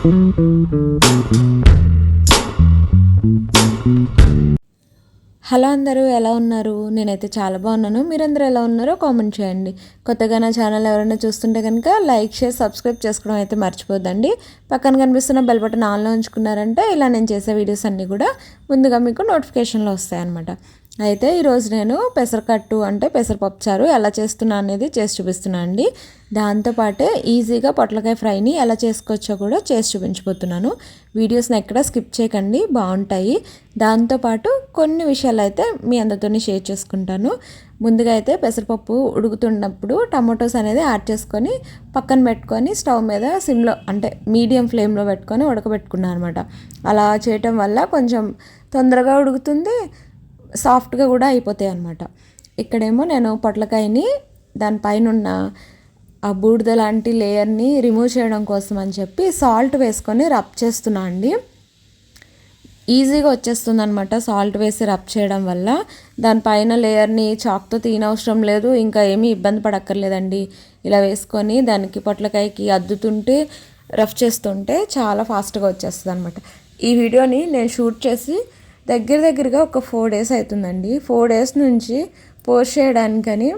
Hello అందరూ ఎలా ఉన్నారు? నేనైతే చాలా బాగున్నాను. మీరందరూ ఎలా ఉన్నారో కామెంట్ చేయండి. కొత్తగా నా ఛానల్ ఎవరైనా చూస్తుంటే కనుక లైక్ షేర్ సబ్స్క్రైబ్ చేసుకోవడం అయితే మర్చిపోద్దండి. పక్కన కనిపిస్తున్న బెల్ బటన్ ఆన్లో ఉంచుకున్నారంటే ఇలా నేను చేసే వీడియోస్ అన్నీ కూడా ముందుగా మీకు నోటిఫికేషన్లో వస్తాయి అనమాట అయితే ఈరోజు నేను పెసరకట్టు అంటే పెసరపప్పు చారు ఎలా చేస్తున్నా అనేది చేసి చూపిస్తున్నాను అండి. దాంతోపాటే ఈజీగా పొట్లకాయ ఫ్రైని ఎలా చేసుకోవచ్చో కూడా చేసి చూపించబోతున్నాను. వీడియోస్ని ఎక్కడ స్కిప్ చేయకండి బాగుంటాయి. దాంతోపాటు కొన్ని విషయాలు అయితే మీ అందరితో షేర్ చేసుకుంటాను. ముందుగా అయితే పెసరపప్పు ఉడుకుతున్నప్పుడు టమాటోస్ అనేది యాడ్ చేసుకొని పక్కన పెట్టుకొని స్టవ్ మీద సిమ్లో అంటే మీడియం ఫ్లేమ్లో పెట్టుకొని ఉడకబెట్టుకున్నాను అనమాట అలా చేయటం వల్ల కొంచెం తొందరగా ఉడుకుతుంది సాఫ్ట్గా కూడా అయిపోతాయి అనమాట ఇక్కడేమో నేను పొట్లకాయని దానిపైన ఉన్న ఆ బూడిద లాంటి లేయర్ని రిమూవ్ చేయడం కోసం అని చెప్పి సాల్ట్ వేసుకొని రబ్ చేస్తున్నా అండి. ఈజీగా వచ్చేస్తుంది అనమాట సాల్ట్ వేసి రబ్ చేయడం వల్ల. దానిపైన లేయర్ని చాక్తో తీనవసరం లేదు ఇంకా ఏమీ ఇబ్బంది పడక్కర్లేదండి. ఇలా వేసుకొని దానికి పొట్లకాయకి అద్దుతుంటే రఫ్ చేస్తుంటే చాలా ఫాస్ట్గా వచ్చేస్తుంది అనమాట ఈ వీడియోని నేను షూట్ చేసి దగ్గర దగ్గరగా ఒక ఫోర్ డేస్ అవుతుందండి ఫోర్ డేస్ నుంచి పోస్ట్ చేయడానికని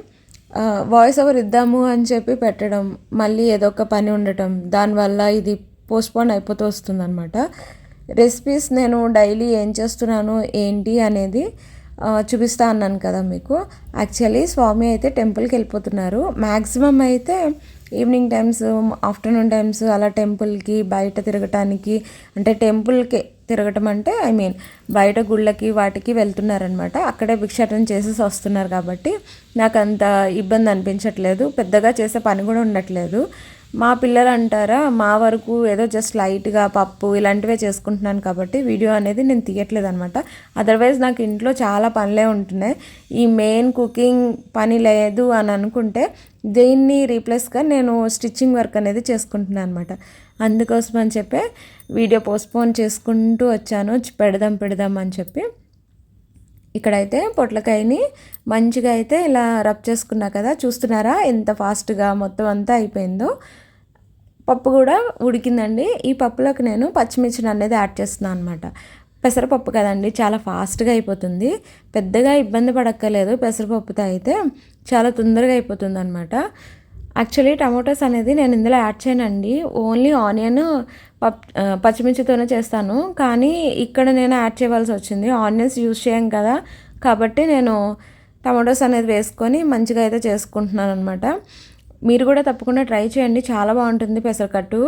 వాయిస్ ఓవర్ ఇద్దాము అని చెప్పి పెట్టడం మళ్ళీ ఏదో ఒక పని ఉండటం దానివల్ల ఇది పోస్ట్పోన్ అయిపోతూ వస్తుందన్నమాట. రెసిపీస్ నేను డైలీ ఏం చేస్తున్నాను ఏంటి అనేది చూపిస్తా అన్నాను కదా మీకు. యాక్చువల్లీ స్వామి అయితే టెంపుల్కి వెళ్ళిపోతున్నారు. మ్యాక్సిమం అయితే ఈవినింగ్ టైమ్స్ ఆఫ్టర్నూన్ టైమ్స్ అలా టెంపుల్కి బయట తిరగటానికి అంటే టెంపుల్కి తిరగటం అంటే ఐ మీన్ బయట గుళ్ళకి వాటికి వెళ్తున్నారనమాట అక్కడే భిక్షాటన చేసేసి వస్తున్నారు కాబట్టి నాకు అంత ఇబ్బంది అనిపించట్లేదు. పెద్దగా చేసే పని కూడా ఉండట్లేదు. మా పిల్లలు అంటారా మా వరకు ఏదో జస్ట్ లైట్గా పప్పు ఇలాంటివే చేసుకుంటున్నాను కాబట్టి వీడియో అనేది నేను తీయట్లేదు అనమాట అదర్వైజ్ నాకు ఇంట్లో చాలా పనులే ఉంటున్నాయి. ఈ మెయిన్ కుకింగ్ పని లేదు అని అనుకుంటే దీన్ని రీప్లేస్గా నేను స్టిచ్చింగ్ వర్క్ అనేది చేసుకుంటున్నాను అనమాట. అందుకోసం అని చెప్పి వీడియో పోస్ట్పోన్ చేసుకుంటూ వచ్చాను. పెడదాం పెడదాం అని చెప్పి. ఇక్కడైతే పొట్లకాయని మంచిగా అయితే ఇలా రబ్ చేసుకున్నా కదా చూస్తున్నారా ఎంత ఫాస్ట్గా మొత్తం అంతా అయిపోయిందో. పప్పు కూడా ఉడికిందండి. ఈ పప్పులోకి నేను పచ్చిమిర్చిని అనేది యాడ్ చేస్తున్నాను అనమాట పెసరపప్పు కదండి చాలా ఫాస్ట్గా అయిపోతుంది. పెద్దగా ఇబ్బంది పడక్కర్లేదు. పెసరపప్పుతో అయితే చాలా తొందరగా అయిపోతుంది అనమాట యాక్చువల్లీ టమాటోస్ అనేది నేను ఇందులో యాడ్ చేయనండి. ఓన్లీ ఆనియన్ పప్ పచ్చిమిర్చితోనే చేస్తాను. కానీ ఇక్కడ నేను యాడ్ చేయవలసి వచ్చింది. ఆనియన్స్ యూజ్ చేయం కదా. కాబట్టి నేను టమాటోస్ అనేది వేసుకొని మంచిగా అయితే చేసుకుంటున్నాను అనమాట మీరు కూడా తప్పకుండా ట్రై చేయండి. చాలా బాగుంటుంది పెసరకట్టు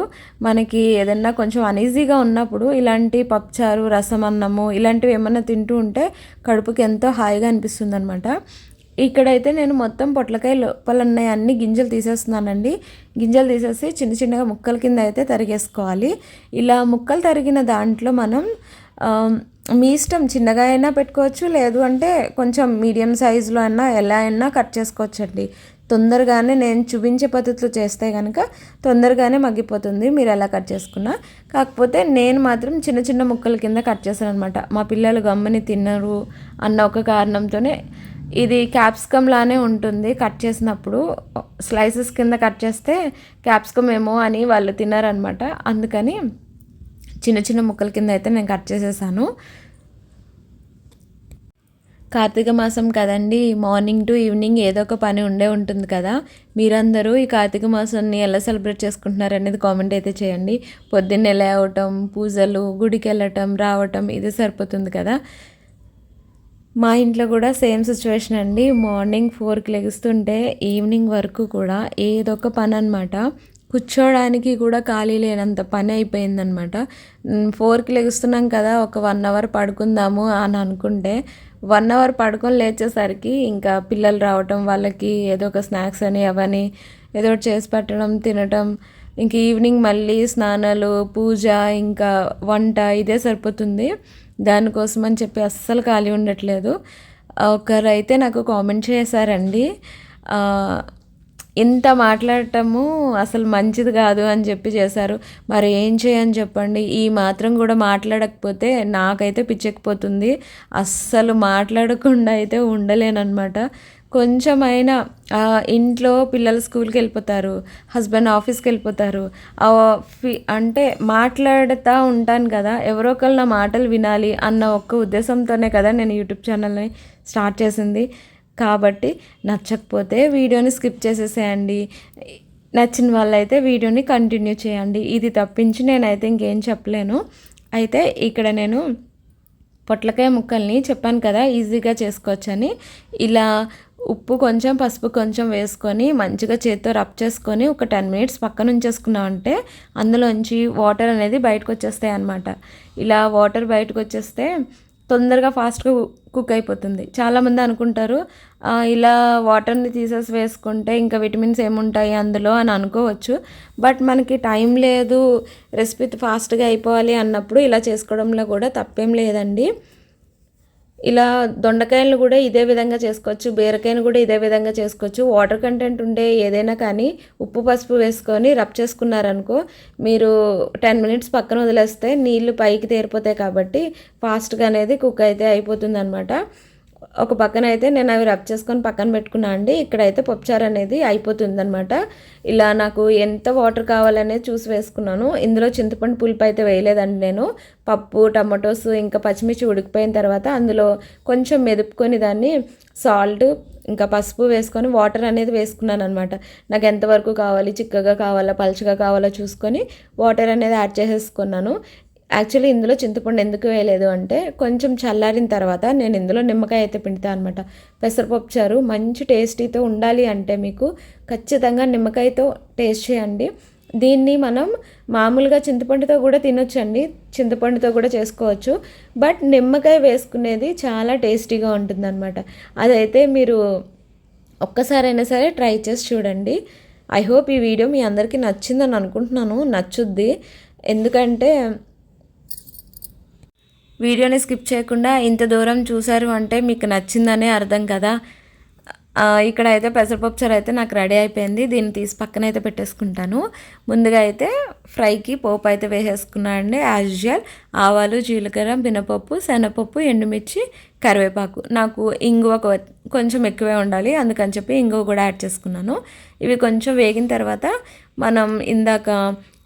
మనకి ఏదన్నా కొంచెం అనీజీగా ఉన్నప్పుడు ఇలాంటి పప్పుచారు రసం అన్నము ఇలాంటివి ఏమన్నా తింటూ ఉంటే కడుపుకి ఎంతో హాయిగా అనిపిస్తుంది అనమాట ఇక్కడైతే నేను మొత్తం పొట్లకాయ లోపల ఉన్నాయి అన్ని గింజలు తీసేస్తున్నానండి. గింజలు తీసేసి చిన్న చిన్నగా ముక్కల కింద అయితే తరిగేసుకోవాలి. ఇలా ముక్కలు తరిగిన దాంట్లో మనం మీ ఇష్టం చిన్నగా అయినా పెట్టుకోవచ్చు లేదు అంటే కొంచెం మీడియం సైజులో అయినా ఎలా అయినా కట్ చేసుకోవచ్చండి. తొందరగానే నేను చూపించే పద్ధతిలో చేస్తే కనుక తొందరగానే మగ్గిపోతుంది. మీరు ఎలా కట్ చేసుకున్నా. కాకపోతే నేను మాత్రం చిన్న చిన్న ముక్కల కింద కట్ చేశాను అనమాట మా పిల్లలు గమ్మని తిన్నారు అన్న ఒక కారణంతోనే. ఇది క్యాప్సికమ్ లానే ఉంటుంది కట్ చేసినప్పుడు. స్లైసెస్ కింద కట్ చేస్తే క్యాప్సికమ్ ఏమో అని వాళ్ళు తిన్నారనమాట అందుకని చిన్న చిన్న ముక్కల కింద అయితే నేను కట్ చేసేసాను. కార్తీక మాసం కదండి మార్నింగ్ టు ఈవినింగ్ ఏదో ఒక పని ఉండే ఉంటుంది కదా. మీరందరూ ఈ కార్తీక మాసాన్ని ఎలా సెలబ్రేట్ చేసుకుంటున్నారు అనేది కామెంట్ అయితే చేయండి. పొద్దున్నే లేవటం పూజలు గుడికి వెళ్ళటం రావటం ఇది సరిపోతుంది కదా. మా ఇంట్లో కూడా సేమ్ సిచ్యువేషన్ అండి. మార్నింగ్ ఫోర్కి లెగుస్తుంటే ఈవినింగ్ వరకు కూడా ఏదో ఒక పని అనమాట కూర్చోడానికి కూడా ఖాళీ లేనంత పని అయిపోయిందనమాట ఫోర్కి లెగుస్తున్నాం కదా ఒక వన్ అవర్ పడుకుందాము అని అనుకుంటే వన్ అవర్ పడుకొని లేచేసరికి ఇంకా పిల్లలు రావటం వాళ్ళకి ఏదో ఒక స్నాక్స్ అని అవని ఏదో ఒకటి చేసి పెట్టడం తినటం ఇంక ఈవినింగ్ మళ్ళీ స్నానాలు పూజ ఇంకా వంట ఇదే సరిపోతుంది. దానికోసం అని చెప్పి అస్సలు ఖాళీ ఉండట్లేదు. ఒకరైతే నాకు కామెంట్ చేశారండి. ఇంత మాట్లాడటము అసలు మంచిది కాదు అని చెప్పి చేశారు. మరి ఏం చేయని చెప్పండి. ఈ మాత్రం కూడా మాట్లాడకపోతే నాకైతే పిచ్చెక్కిపోతుంది. అస్సలు మాట్లాడకుండా అయితే ఉండలేనమాట కొంచెమైనా ఇంట్లో పిల్లలు స్కూల్కి వెళ్ళిపోతారు హస్బెండ్ ఆఫీస్కి వెళ్ళిపోతారు. ఆ ఫి- అంటే మాట్లాడుతూ ఉంటాను కదా ఎవరో ఒకళ్ళు నా మాటలు వినాలి అన్న ఒక్క ఉద్దేశంతోనే కదా నేను యూట్యూబ్ ఛానల్ని స్టార్ట్ చేసింది. కాబట్టి నచ్చకపోతే వీడియోని స్కిప్ చేసేసేయండి. నచ్చిన వాళ్ళైతే వీడియోని కంటిన్యూ చేయండి. ఇది తప్పించి నేనైతే ఇంకేం చెప్పలేను. అయితే ఇక్కడ నేను పొట్లకాయ ముక్కల్ని చెప్పాను కదా ఈజీగా చేసుకోవచ్చని. ఇలా ఉప్పు కొంచెం పసుపు కొంచెం వేసుకొని మంచిగా చేత్తో రబ్ చేసుకొని ఒక టెన్ మినిట్స్ పక్కన ఉంచేసుకున్నామంటే అందులోంచి వాటర్ అనేది బయటకు వచ్చేస్తాయి అన్నమాట. ఇలా వాటర్ బయటకు వచ్చేస్తే తొందరగా ఫాస్ట్గా కుక్ అయిపోతుంది. చాలామంది అనుకుంటారు ఇలా వాటర్ని తీసేసి వేసుకుంటే ఇంకా విటమిన్స్ ఏముంటాయి అందులో? అని అనుకోవచ్చు. బట్ మనకి టైం లేదు రెసిపీ ఫాస్ట్గా అయిపోవాలి అన్నప్పుడు ఇలా చేసుకోవడంలో కూడా తప్పేం లేదండి. ఇలా దొండకాయలను కూడా ఇదే విధంగా చేసుకోవచ్చు బీరకాయను కూడా ఇదే విధంగా చేసుకోవచ్చు. వాటర్ కంటెంట్ ఉండే ఏదైనా కానీ ఉప్పు పసుపు వేసుకొని రబ్ చేసుకున్నారనుకో మీరు టెన్ మినిట్స్ పక్కన వదిలేస్తే నీళ్ళు పైకి తేరిపోతాయి కాబట్టి ఫాస్ట్గా అనేది కుక్ అయితే అయిపోతుంది అనమాట ఒక పక్కన అయితే నేను అవి రబ్ చేసుకొని పక్కన పెట్టుకున్నా అండి. ఇక్కడైతే పప్పుచారు అనేది అయిపోతుంది అనమాట ఇలా నాకు ఎంత వాటర్ కావాలనేది చూసి వేసుకున్నాను. ఇందులో చింతపండు పులుపు అయితే వేయలేదండి నేను. పప్పు టమాటోస్ ఇంకా పచ్చిమిర్చి ఉడికిపోయిన తర్వాత అందులో కొంచెం మెదుపుకొని దాన్ని సాల్ట్ ఇంకా పసుపు వేసుకొని వాటర్ అనేది వేసుకున్నాను అనమాట నాకు ఎంతవరకు కావాలి చిక్కగా కావాలా పలుచగా కావాలా చూసుకొని వాటర్ అనేది యాడ్ చేసేసుకున్నాను. యాక్చువల్లీ ఇందులో చింతపండు ఎందుకు వేయలేదు అంటే కొంచెం చల్లారిన తర్వాత నేను ఇందులో నిమ్మకాయ అయితే పిండుతాను అనమాట పెసరపప్పు చారు మంచి టేస్టీతో ఉండాలి అంటే మీకు ఖచ్చితంగా నిమ్మకాయతో టేస్ట్ చేయండి. దీన్ని మనం మామూలుగా చింతపండుతో కూడా తినొచ్చండి. చింతపండుతో కూడా చేసుకోవచ్చు. బట్ నిమ్మకాయ వేసుకునేది చాలా టేస్టీగా ఉంటుందన్నమాట. అదైతే మీరు ఒక్కసారైనా సరే ట్రై చేసి చూడండి. ఐ హోప్ ఈ వీడియో మీ అందరికీ నచ్చిందని అనుకుంటున్నాను. నచ్చుద్ది. ఎందుకంటే వీడియోని స్కిప్ చేయకుండా ఇంత దూరం చూశారు అంటే మీకు నచ్చిందనే అర్థం కదా. ఇక్కడ అయితే పెసరపప్పు చారు అయితే నాకు రెడీ అయిపోయింది. దీన్ని తీసి పక్కన అయితే పెట్టేసుకుంటాను. ముందుగా అయితే ఫ్రైకి పోపు అయితే వేసేసుకున్నానండి యాజ్ యూజువల్ ఆవాలు జీలకర్ర మినపప్పు శనగపప్పు ఎండుమిర్చి కరివేపాకు. నాకు ఇంగువ కొంచెం ఎక్కువే ఉండాలి. అందుకని చెప్పి ఇంగువ కూడా యాడ్ చేసుకున్నాను. ఇవి కొంచెం వేగిన తర్వాత మనం ఇందాక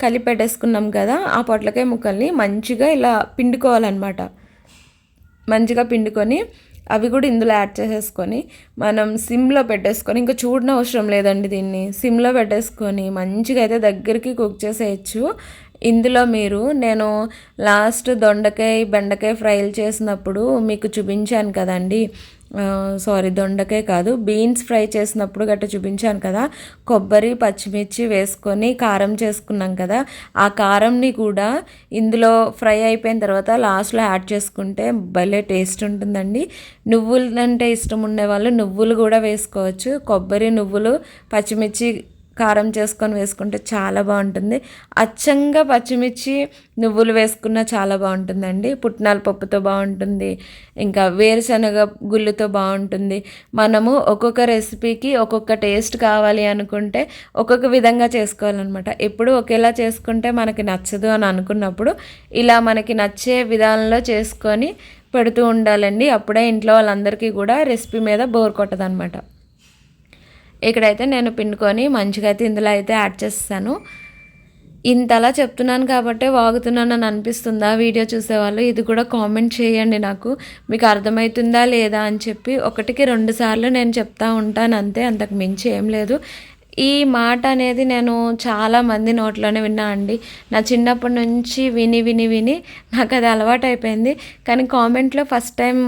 కలిపి పెట్టేసుకున్నాం కదా ఆ పొట్లకాయ ముక్కల్ని మంచిగా ఇలా పిండుకోవాలన్నమాట. మంచిగా పిండుకొని అవి కూడా ఇందులో యాడ్ చేసేసుకొని మనం సిమ్లో పెట్టేసుకొని ఇంకా చూడన అవసరం లేదండి దీన్ని. సిమ్లో పెట్టేసుకొని మంచిగా అయితే దగ్గరికి కుక్ చేసేయచ్చు. ఇందులో మీరు నేను లాస్ట్ దొండకాయ బెండకాయ ఫ్రైలు చేసినప్పుడు మీకు చూపించాను కదండి. సారీ దొండకాయ కాదు. బీన్స్ ఫ్రై చేసినప్పుడు గట్ట చూపించాను కదా. కొబ్బరి పచ్చిమిర్చి వేసుకొని కారం చేసుకున్నాం కదా. ఆ కారంని కూడా ఇందులో ఫ్రై అయిపోయిన తర్వాత లాస్ట్లో యాడ్ చేసుకుంటే భలే టేస్ట్ ఉంటుందండి. నువ్వులు అంటే ఇష్టం ఉండేవాళ్ళు నువ్వులు కూడా వేసుకోవచ్చు. కొబ్బరి నువ్వులు పచ్చిమిర్చి కారం చేసుకొని వేసుకుంటే చాలా బాగుంటుంది. అచ్చంగా పచ్చిమిర్చి నువ్వులు వేసుకున్న చాలా బాగుంటుందండి. పుట్నాల పప్పుతో బాగుంటుంది. ఇంకా వేరుశనగ గుళ్ళుతో బాగుంటుంది. మనము ఒక్కొక్క రెసిపీకి ఒక్కొక్క టేస్ట్ కావాలి అనుకుంటే ఒక్కొక్క విధంగా చేసుకోవాలన్నమాట. ఎప్పుడు ఒకేలా చేసుకుంటే మనకి నచ్చదు అని అనుకున్నప్పుడు ఇలా మనకి నచ్చే విధానంలో చేసుకొని పెడుతూ ఉండాలండి. అప్పుడే ఇంట్లో వాళ్ళందరికీ కూడా రెసిపీ మీద బోర్ కొట్టదనమాట ఇక్కడైతే నేను పిండుకొని మంచిగా అయితే ఇందులో అయితే యాడ్ చేస్తాను. ఇంతలా చెప్తున్నాను కాబట్టే వాగుతున్నానని అనిపిస్తుందా? వీడియో చూసేవాళ్ళు ఇది కూడా కామెంట్ చేయండి నాకు. మీకు అర్థమవుతుందా లేదా అని చెప్పి ఒకటికి రెండు సార్లు నేను చెప్తా ఉంటాను అంతే అంతకు మించి ఏం లేదు. ఈ మాట అనేది నేను చాలా మంది నోట్లోనే విన్నా అండి. నా చిన్నప్పటి నుంచి విని విని విని నాకు అది అలవాటు అయిపోయింది కానీ కామెంట్లో ఫస్ట్ టైం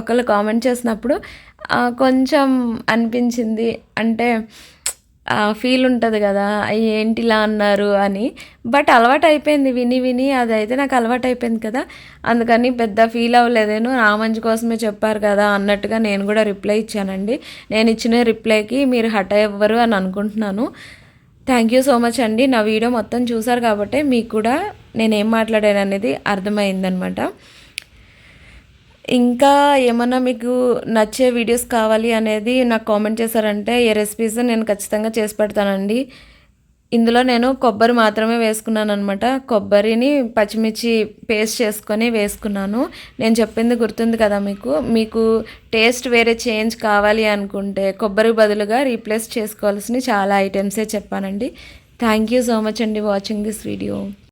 ఒకళ్ళు కామెంట్ చేసినప్పుడు కొంచెం అనిపించింది. అంటే ఫీల్ ఉంటుంది కదా ఏంటిలా అన్నారు? అని. బట్ అలవాటు అయిపోయింది విని విని అదైతే నాకు అలవాటు అయిపోయింది కదా. అందుకని పెద్ద ఫీల్ అవ్వలేదేను నా మంచి కోసమే చెప్పారు కదా అన్నట్టుగా నేను కూడా రిప్లై ఇచ్చానండి. నేను ఇచ్చిన రిప్లైకి మీరు హట్ అవ్వరు అని అనుకుంటున్నాను. థ్యాంక్ యూ సో మచ్ అండి. నా వీడియో మొత్తం చూసారు కాబట్టి మీకు కూడా నేను ఏం మాట్లాడాను అనేది అర్థమైందనమాట. ఇంకా ఏమన్నా మీకు నచ్చే వీడియోస్ కావాలి అనేది నాకు కామెంట్ చేశారంటే ఏ రెసిపీస్ నేను ఖచ్చితంగా చేసి పెడతానండి. ఇందులో నేను కొబ్బరి మాత్రమే వేసుకున్నాను అనమాట కొబ్బరిని పచ్చిమిర్చి పేస్ట్ చేసుకొని వేసుకున్నాను. నేను చెప్పింది గుర్తుంది కదా మీకు? మీకు టేస్ట్ వేరే చేంజ్ కావాలి అనుకుంటే కొబ్బరి బదులుగా రీప్లేస్ చేసుకోవాల్సిన చాలా ఐటమ్సే చెప్పానండి. థ్యాంక్ యూ సో మచ్ అండి వాచింగ్ దిస్ వీడియో